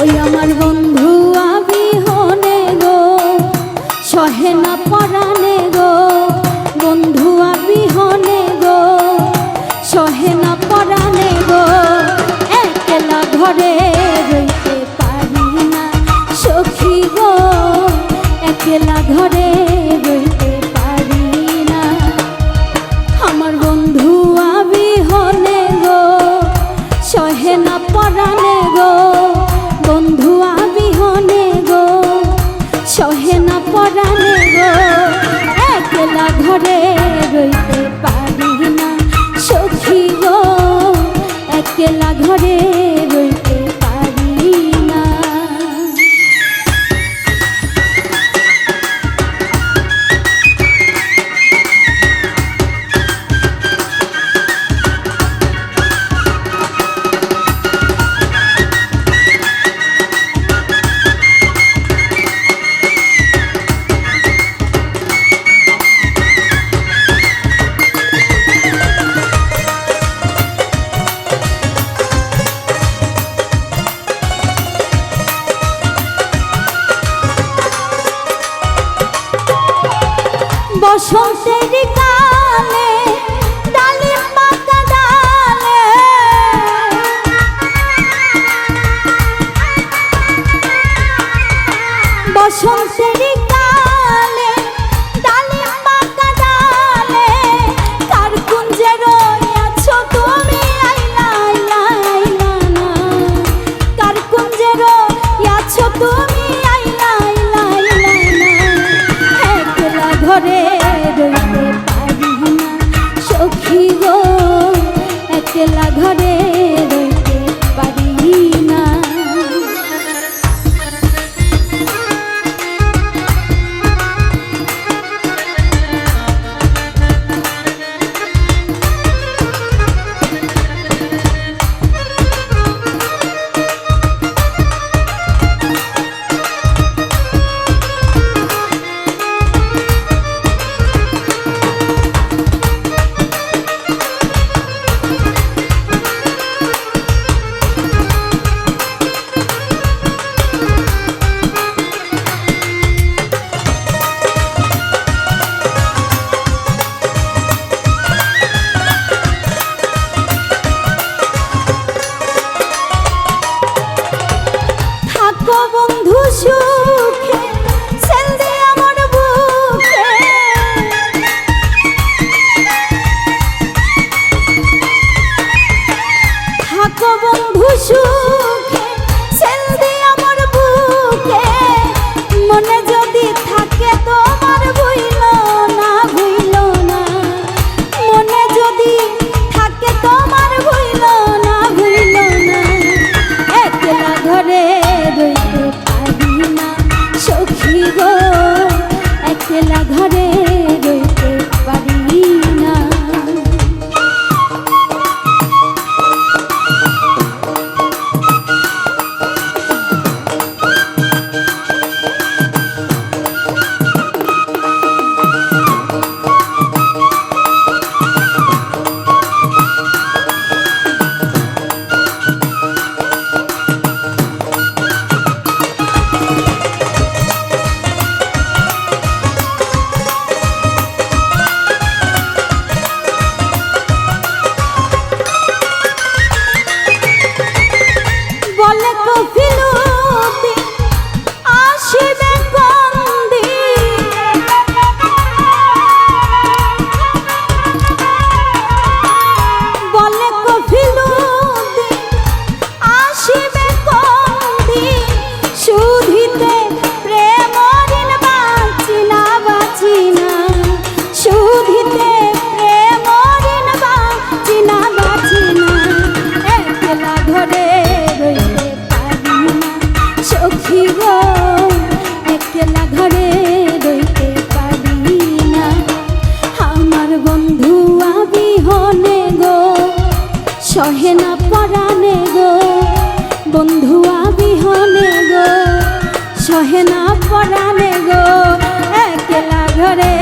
ওই আমার বন্ধু আমি হনে গো, সহে না পরানে গো, বন্ধু আমি হনে গো, সহে না পরানে গো, একলা ঘরে রইতে পারি না সখী গো, একলা ঘরে রইতে একলা বসন্তের কালে ডালিম পাতা ডালে। বসন্তের একলা থাকো বন্ধু সহে না পরানে গো একলা ঘরে